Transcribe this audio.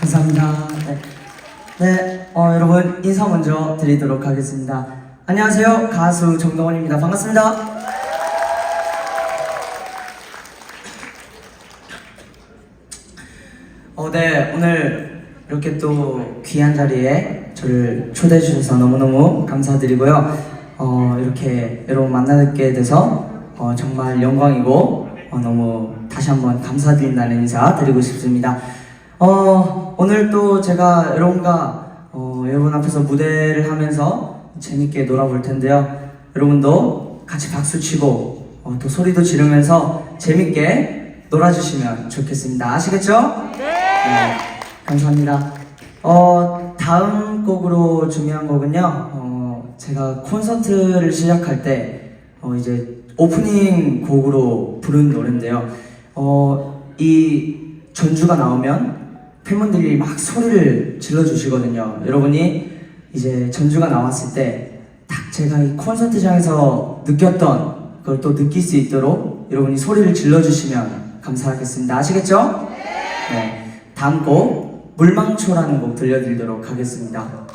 감사합니다. 네, 네 어, 여러분 인사 먼저 드리도록 하겠습니다. 안녕하세요. 가수 정동원입니다. 반갑습니다. 어, 네, 오늘 이렇게 또 귀한 자리에 저를 초대해 주셔서 너무너무 감사드리고요. 어, 이렇게 여러분 만나게 돼서 어, 정말 영광이고 어, 너무 다시 한번 감사드린다는 인사 드리고 싶습니다. 어, 오늘 또 제가 여러분과 어, 여러분 앞에서 무대를 하면서 재밌게 놀아볼 텐데요. 여러분도 같이 박수 치고 어, 또 소리도 지르면서 재밌게 놀아주시면 좋겠습니다. 아시겠죠? 네, 감사합니다. 어, 다음 곡으로 준비한 곡은요, 어, 제가 콘서트를 시작할 때, 어, 이제 오프닝 곡으로 부른 노래인데요. 어, 이 전주가 나오면 팬분들이 막 소리를 질러주시거든요. 여러분이 이제 전주가 나왔을 때, 딱 제가 이 콘서트장에서 느꼈던 그걸 또 느낄 수 있도록 여러분이 소리를 질러주시면 감사하겠습니다. 아시겠죠? 네. 다음 곡 물망초라는 곡 들려드리도록 하겠습니다.